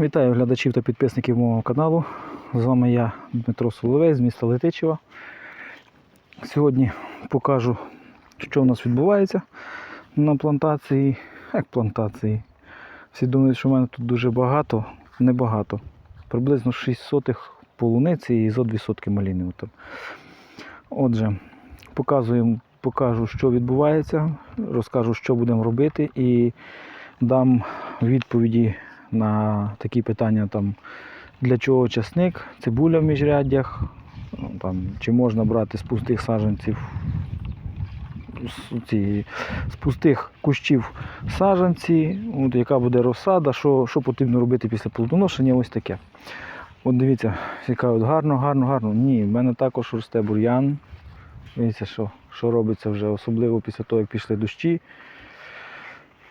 Вітаю глядачів та підписників мого каналу. З вами я, Дмитро Соловей з міста Летичева. Сьогодні покажу, що у нас відбувається на плантації. Як плантації? Всі думають, що в мене тут дуже багато, небагато. Приблизно 6 сотих полуниці і зо 2 сотки маліни. Отже, показую, покажу, що відбувається, розкажу, що будемо робити, і дам відповіді на такі питання, там, для чого часник, цибуля в міжряддях, ну, там, чи можна брати з пустих саджанців, з, ці, з пустих кущів саджанці, от, яка буде розсада, що, що потрібно робити після плодоношення, ось таке. От дивіться, всі кажуть, гарно, гарно, гарно. Ні, в мене також росте бур'ян. Дивіться, що, що робиться вже, особливо після того, як пішли дощі.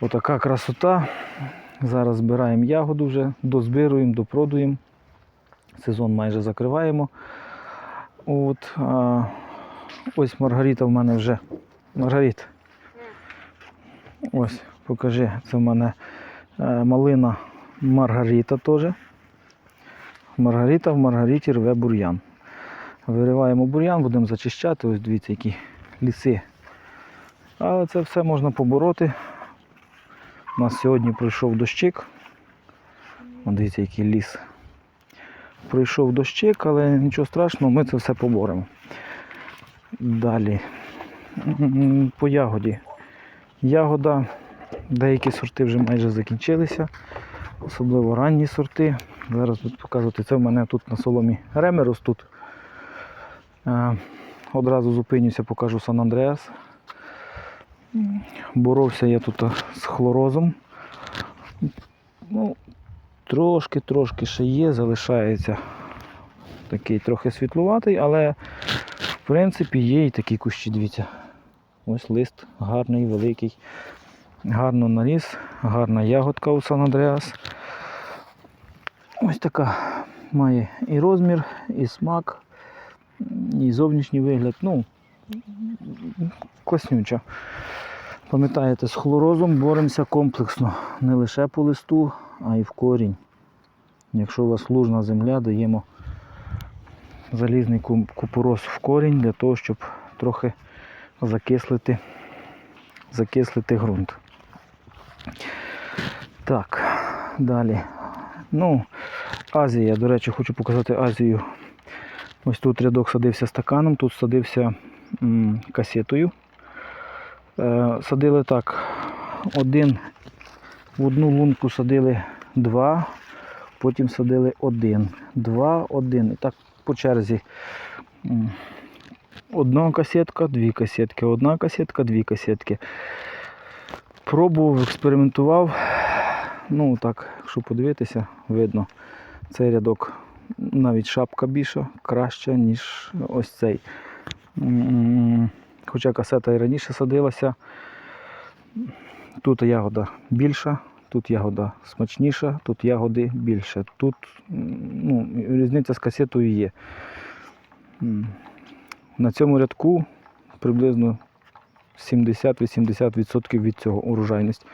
Отака красота. Зараз збираємо ягоду вже, дозбируємо, допродуємо. Сезон майже закриваємо. От, а, ось Маргарита в мене вже. Маргарит. Ось, покажи, це в мене е, малина Маргарита теж. Маргарита в Маргариті рве бур'ян. Вириваємо бур'ян, будемо зачищати. Ось дивіться, які ліси. Але це все можна побороти. У нас сьогодні пройшов дощик. От дивіться, який ліс. Пройшов дощик, але нічого страшного, ми це все поборемо. Далі. По ягоді. Ягода, деякі сорти вже майже закінчилися, особливо ранні сорти. Зараз буду показувати, це в мене тут на соломі реми ростуть. Е, Одразу зупинюся, покажу Сан Андреас. Боровся я тут з хлорозом. Ну, трошки-трошки ще є, залишається такий трохи світлуватий, але в принципі є і такі кущі, дивіться. Ось лист гарний, великий, гарно наріс, гарна ягодка у Сан Андреас. Ось така має і розмір, і смак, і зовнішній вигляд. Ну, класнюча. Пам'ятаєте, з хлорозом боремося комплексно, не лише по листу, а й в корінь. Якщо у вас лужна земля, даємо залізний купорос в корінь для того, щоб трохи закислити, закислити ґрунт. Так, далі. Ну, Азія, до речі, хочу показати Азію. Ось тут рядок садився стаканом, тут садився касетою. Е, Садили так, один, в одну лунку садили два, потім садили один, два, один. І так по черзі. Одна касетка, дві касетки, одна касетка, дві касетки. Пробував, експериментував. Ну так, якщо подивитися, видно, цей рядок навіть шапка більша, краща, ніж ось цей. Хоча касета і раніше садилася. Тут ягода більша, тут ягода смачніша, тут ягоди більше. Тут ну, різниця з касетою є. На цьому рядку приблизно 70-80% від цього урожайність.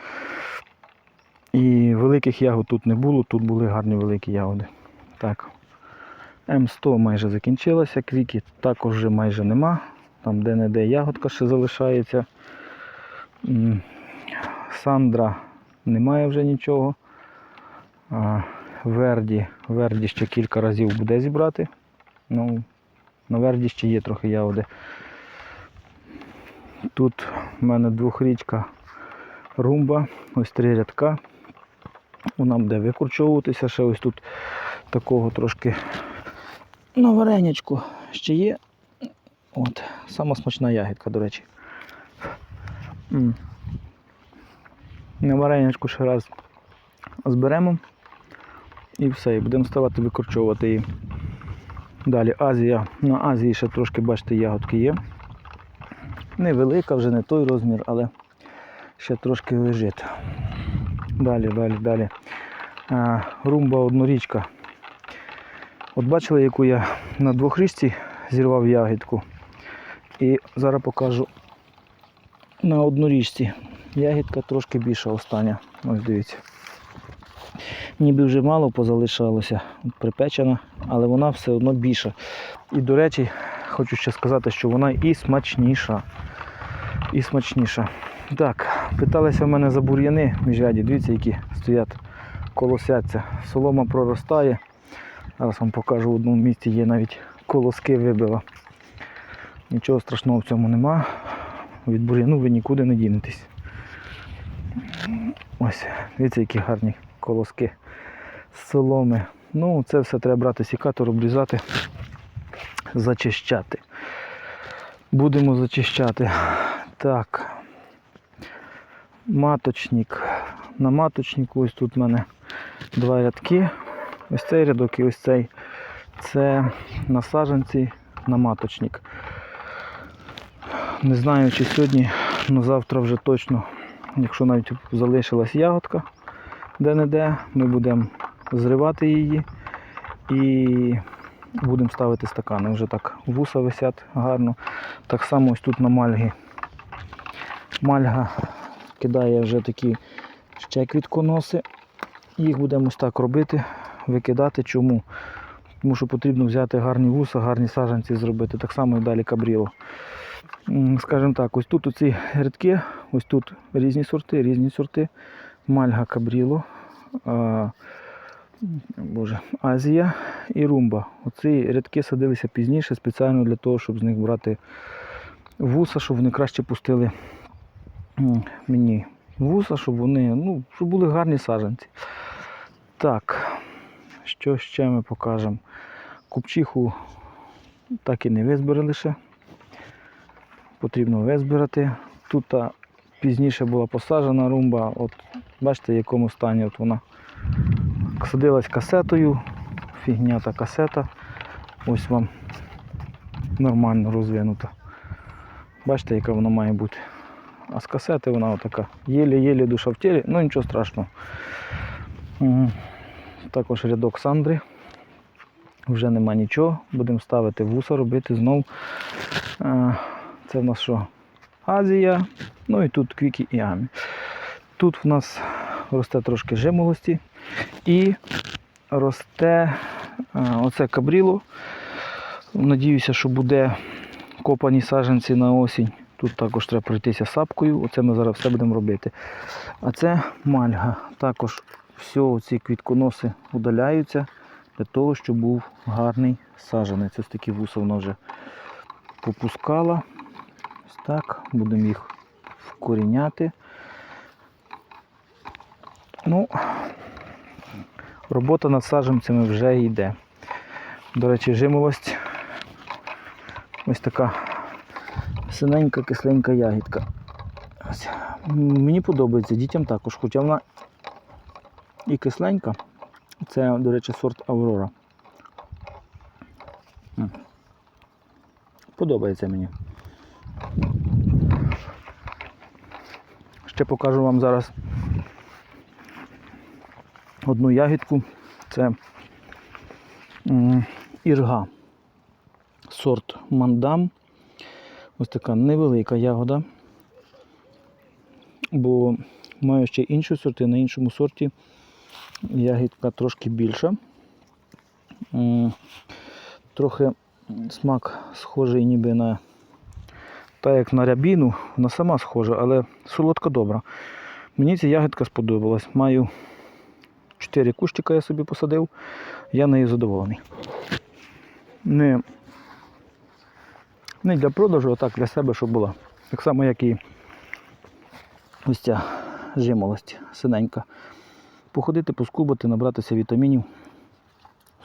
І великих ягод тут не було, тут були гарні великі ягоди. Так. М100 майже закінчилася, кріки також вже майже нема. Там де-не-де ягодка ще залишається. Сандра немає вже нічого. Верді, Верді ще кілька разів буде зібрати. Ну, на Верді ще є трохи ягоди. Тут в мене двохрічка румба, ось три рядка. Вона буде викорчовуватися. Ще ось тут такого трошки на варенячку ще є. От, сама смачна ягідка, до речі. На варенячку ще раз зберемо і все, і будемо ставати викорчовувати її. Далі Азія. На Азії ще трошки, бачите, ягодки є. Невелика, вже не той розмір, але ще трошки лежить. Далі, далі, далі. А, румба однорічка. От бачили, яку я на двохрічці зірвав ягідку. І зараз покажу на однорічці. Ягідка трошки більша остання. Ось дивіться. ніби вже мало позалишалося, припечена, але вона все одно більша. І, до речі, хочу ще сказати, що вона і смачніша. І смачніша. Так, питалися в мене за бур'яни міжряді. Дивіться, які стоять, колосяться. Солома проростає. Зараз вам покажу в одному місці є навіть колоски вибила. Нічого страшного в цьому нема. Від бур'яну ви нікуди не дінетесь. Ось, дивіться, які гарні колоски соломи. Ну, це все треба брати сікатор, обрізати, зачищати. Будемо зачищати. Так. Маточник. На маточнику ось тут в мене два рядки. Ось цей рядок і ось цей. Це насадженці на маточник. Не знаю, чи сьогодні, але завтра вже точно, якщо навіть залишилась ягодка де-не-де, ми будемо зривати її і будемо ставити стакани. Вже так вуса висять гарно. Так само ось тут на мальгі. Мальга кидає вже такі ще квітконоси. Їх будемо ось так робити, викидати. Чому? Тому що потрібно взяти гарні вуса, гарні саджанці зробити. Так само і далі кабріло. Скажімо так, ось тут оці рядки, ось тут різні сорти, різні сорти. Мальга кабріло, а, Боже, Азія і румба. Оці рядки садилися пізніше спеціально для того, щоб з них брати вуса, щоб вони краще пустили мені вуса, щоб вони, ну, щоб були гарні саджанці. Так, що ще ми покажемо? Купчиху так і не визбирали ще. Потрібно визбирати. Тут пізніше була посаджена румба. От бачите, в якому стані от вона садилась касетою. Фігня та касета. Ось вам нормально розвинута. Бачите, яка вона має бути. А з касети вона отака. Єлі-єлі душа в тілі, ну нічого страшного. Також рядок сандри. Вже нема нічого. Будемо ставити вуса, робити знов. Е, Це в нас що? Азія. Ну і тут квіки і амі. Тут в нас росте трошки жимолості і росте е, оце кабріло. Надіюся, що буде копані саджанці на осінь. Тут також треба пройтися сапкою. Оце ми зараз все будемо робити. А це мальга. Також все ці квітконоси удаляються для того, щоб був гарний саджанець. Ось такі вуса вона вже попускала. Ось так. Будемо їх вкоріняти. Ну, робота над саджанцями вже йде. До речі, жимолость. Ось така синенька, кисленька ягідка. Ось. Мені подобається, дітям також, хоча вона і кисленька. Це, до речі, сорт Аврора. Подобається мені. Ще покажу вам зараз одну ягідку. Це ірга. Сорт мандам. Ось така невелика ягода. Бо маю ще інші сорти, на іншому сорті ягідка трошки більша. Трохи смак схожий ніби на та як на рябіну, вона сама схожа, але солодка добра. Мені ця ягідка сподобалась. Маю 4 кущика я собі посадив, я нею задоволений. Не, не для продажу, а так для себе, щоб була. Так само, як і ось ця жимолость синенька. Походити, поскубати, набратися вітамінів.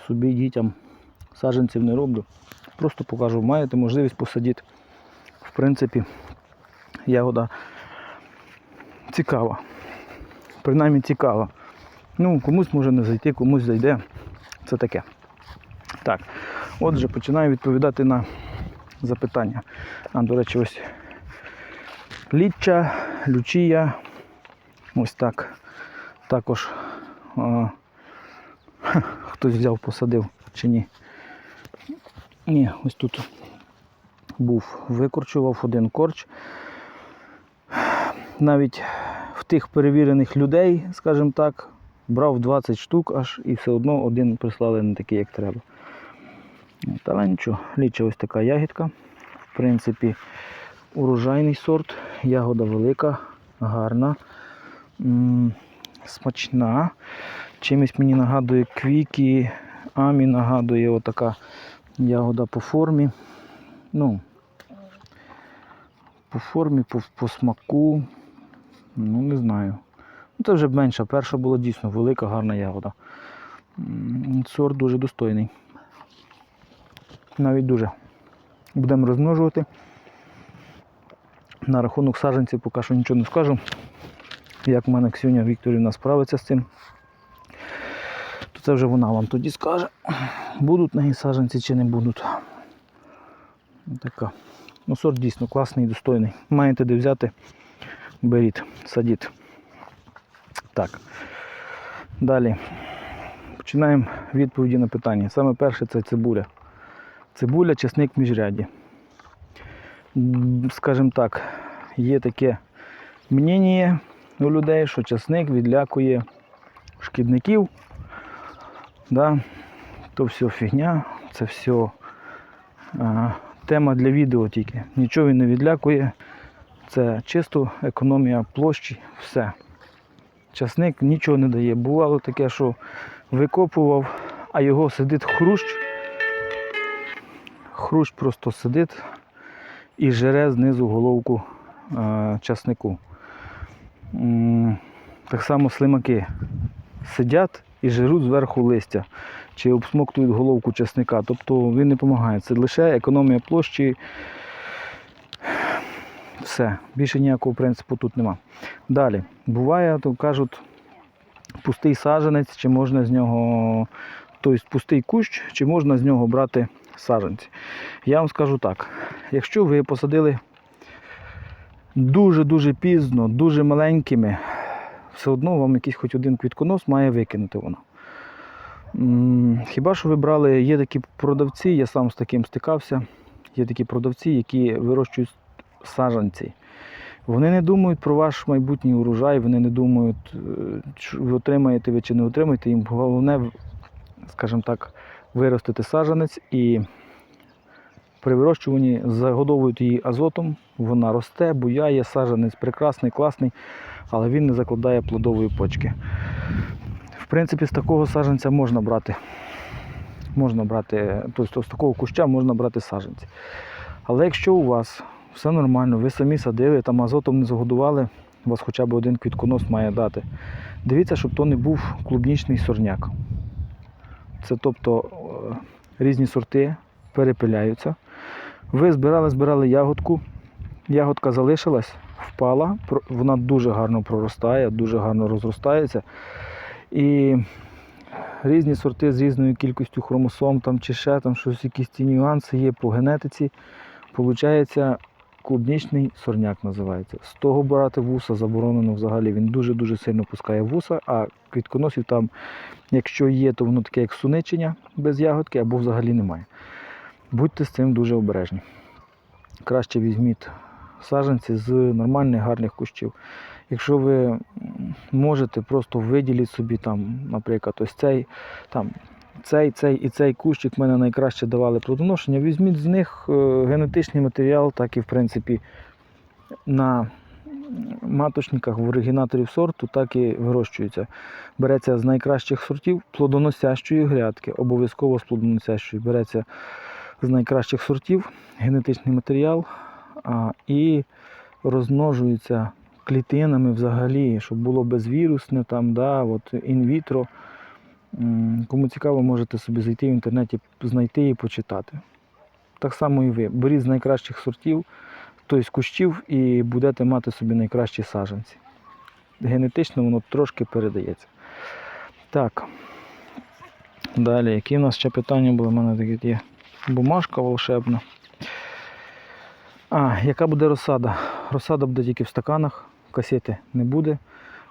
Собі дітям саджанців не роблю. Просто покажу, маєте можливість посадити. В принципі, ягода цікава. Принаймні цікава. Ну, комусь може не зайти, комусь зайде. Це таке. Так, отже, починаю відповідати на запитання. А, до речі, ось ліччя, лючія. Ось так. Також хтось взяв, посадив чи ні. Ні, ось тут був, викорчував один корч. Навіть в тих перевірених людей, скажімо так, Брав 20 штук аж і все одно один прислали не такий, як треба. Але нічого, ліча ось така ягідка. В принципі, урожайний сорт, ягода велика, гарна, смачна. Чимось мені нагадує квіки, амі нагадує отака ягода по формі. Ну, по формі, по, по смаку. Ну, не знаю. Ну, це вже менша. Перша була дійсно велика, гарна ягода. Сорт дуже достойний. Навіть дуже. Будемо розмножувати. На рахунок саджанців поки що нічого не скажу. Як в мене Ксюня Вікторівна справиться з цим, то це вже вона вам тоді скаже, будуть неї саджанці чи не будуть. Така. Ну, сорт дійсно класний достойний. Маєте де взяти, беріть, садіть. Так. Далі. Починаємо відповіді на питання. Саме перше це цибуля. Цибуля, чесник в міжряді. Скажімо так, є таке мнення у людей, що чесник відлякує шкідників. Да? То все фігня, це все а, тема для відео тільки. Нічого він не відлякує. Це чисто економія площі, все. Часник нічого не дає. Бувало таке, що викопував, а його сидить хрущ. Хрущ просто сидить і жере знизу головку е, часнику. Так само слимаки сидять і жируть зверху листя чи обсмоктують головку часника. Тобто він не допомагає. Це лише економія площі. Все, більше ніякого принципу тут нема. Далі, буває, то кажуть, пустий саджанець, чи можна з нього, тобто пустий кущ, чи можна з нього брати саджанці. Я вам скажу так: якщо ви посадили дуже-дуже пізно, дуже маленькими, все одно вам якийсь хоч один квітконос має викинути воно. Хіба що ви брали, є такі продавці, я сам з таким стикався, є такі продавці, які вирощують саджанці. Вони не думають про ваш майбутній урожай, вони не думають, е, ви отримаєте ви чи не отримаєте. Їм головне, скажімо так, виростити саджанець і при вирощуванні загодовують її азотом, вона росте, буяє, саджанець прекрасний, класний, але він не закладає плодової почки. В принципі, з такого саджанця можна брати. Можна брати, тобто з такого куща можна брати саджанці. Але якщо у вас все нормально, ви самі садили, там азотом не загодували, у вас хоча б один квітконос має дати. Дивіться, щоб то не був клубнічний сорняк. Це тобто е, різні сорти перепиляються. Ви збирали, збирали ягодку, ягодка залишилась, впала, вона дуже гарно проростає, дуже гарно розростається. І різні сорти з різною кількістю хромосом там, чи ще там щось, якісь ці нюанси є по генетиці. Получається клубнічний сорняк називається. З того брати вуса заборонено взагалі. Він дуже-дуже сильно пускає вуса, а квітконосів там, якщо є, то воно таке як суничення без ягодки або взагалі немає. Будьте з цим дуже обережні. Краще візьміть саджанці з нормальних гарних кущів. Якщо ви можете, просто виділіть собі там, наприклад, ось цей, там, цей, цей і цей кущик мене найкраще давали плодоношення. Візьміть з них е, генетичний матеріал, так і в принципі на маточниках в оригінаторів сорту так і вирощується. Береться з найкращих сортів плодоносящої грядки, обов'язково з плодоносящої. Береться з найкращих сортів генетичний матеріал а, і розмножується клітинами взагалі, щоб було безвірусне, там, да, от, інвітро. Кому цікаво, можете собі зайти в інтернеті, знайти і почитати. Так само і ви. Беріть з найкращих сортів, тобто кущів, і будете мати собі найкращі саджанці. Генетично воно трошки передається. Так. Далі, які в нас ще питання були? У мене такі є бумажка волшебна. А, яка буде розсада? Розсада буде тільки в стаканах, касети не буде,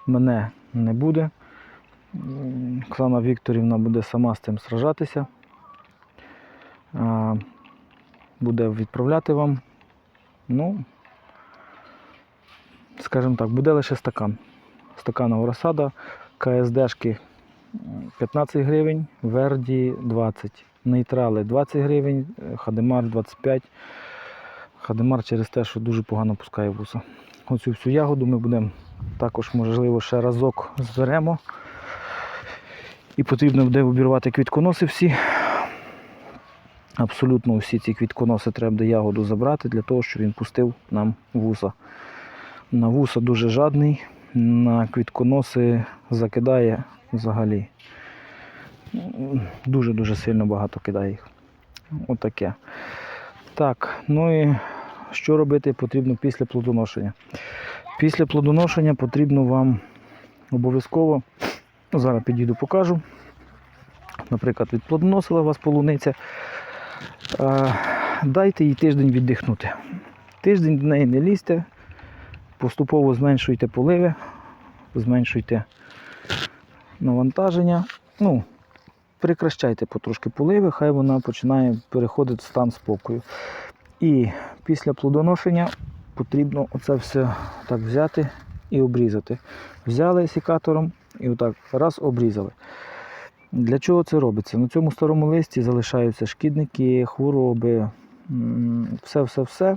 мене не буде. Оксана Вікторівна буде сама з цим сражатися. Буде відправляти вам. Ну, скажімо так, буде лише стакан. Стаканова розсада. КСДшки 15 гривень, Верді 20. Нейтрали 20 гривень, Хадемар 25. Хадемар через те, що дуже погано пускає вуса. Оцю всю ягоду ми будемо також, можливо, ще разок зберемо. І потрібно буде обірвати квітконоси всі. Абсолютно всі ці квітконоси треба буде ягоду забрати для того, щоб він пустив нам вуса. На вуса дуже жадний, на квітконоси закидає взагалі. Дуже-дуже сильно багато кидає їх. Отаке. Так, ну і що робити потрібно після плодоношення? Після плодоношення потрібно вам обов'язково, ну, зараз підійду покажу. Наприклад, відплодоносила вас полуниця. Е, Дайте їй тиждень віддихнути. Тиждень до неї не лізьте, поступово зменшуйте поливи, зменшуйте навантаження. Ну, прекращайте потрошки поливи, хай вона починає переходити в стан спокою. І після плодоношення потрібно оце все так взяти і обрізати. Взяли секатором і отак раз обрізали. Для чого це робиться? На цьому старому листі залишаються шкідники, хвороби, все-все-все.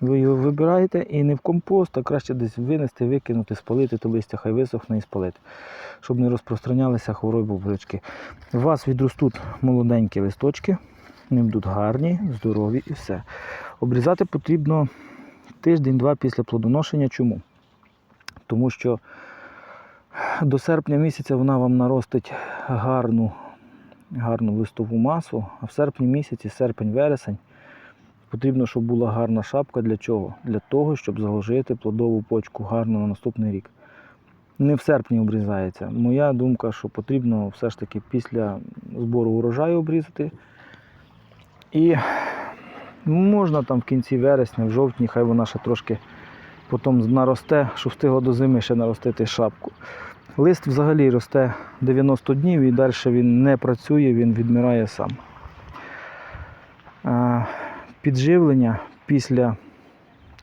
Ви його вибираєте і не в компост, а краще десь винести, викинути, спалити то листя, хай висохне і спалити, щоб не розпространялися хвороби бурячки. У вас відростуть молоденькі листочки, вони будуть гарні, здорові і все. Обрізати потрібно тиждень-два після плодоношення. Чому? Тому що до серпня місяця вона вам наростить гарну, гарну листову масу, а в серпні місяці, серпень-вересень, потрібно, щоб була гарна шапка. Для чого? Для того, щоб заложити плодову почку гарно на наступний рік. Не в серпні обрізається. Моя думка, що потрібно все ж таки після збору урожаю обрізати. І можна там в кінці вересня, в жовтні, хай вона ще трошки потім наросте, що встигла до зими ще наростити шапку. Лист взагалі росте 90 днів і далі він не працює, він відмирає сам. Підживлення після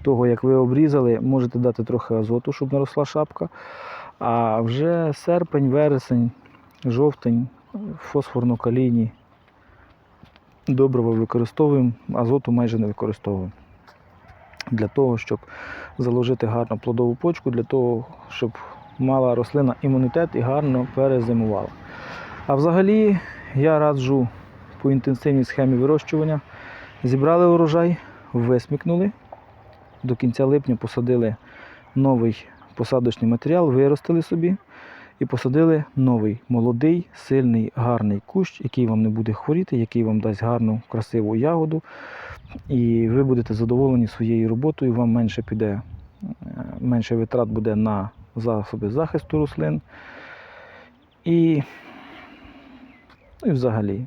того, як ви обрізали, можете дати трохи азоту, щоб наросла шапка. А вже серпень, вересень, жовтень, фосфорно-калійні добрива використовуємо, азоту майже не використовуємо. Для того, щоб заложити гарну плодову почку, для того, щоб мала рослина імунітет і гарно перезимувала. А взагалі я раджу по інтенсивній схемі вирощування. Зібрали урожай, висмікнули. До кінця липня посадили новий посадочний матеріал, виростили собі і посадили новий молодий, сильний, гарний кущ, який вам не буде хворіти, який вам дасть гарну, красиву ягоду. І ви будете задоволені своєю роботою, вам менше піде, е, менше витрат буде на засоби захисту рослин. І, і взагалі,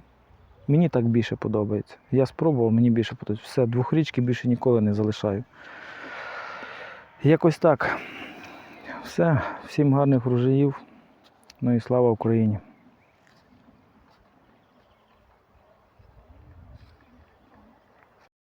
мені так більше подобається. Я спробував, мені більше подобається. Все, двохрічки більше ніколи не залишаю. Якось так. Все, всім гарних врожаїв. Ну і слава Україні!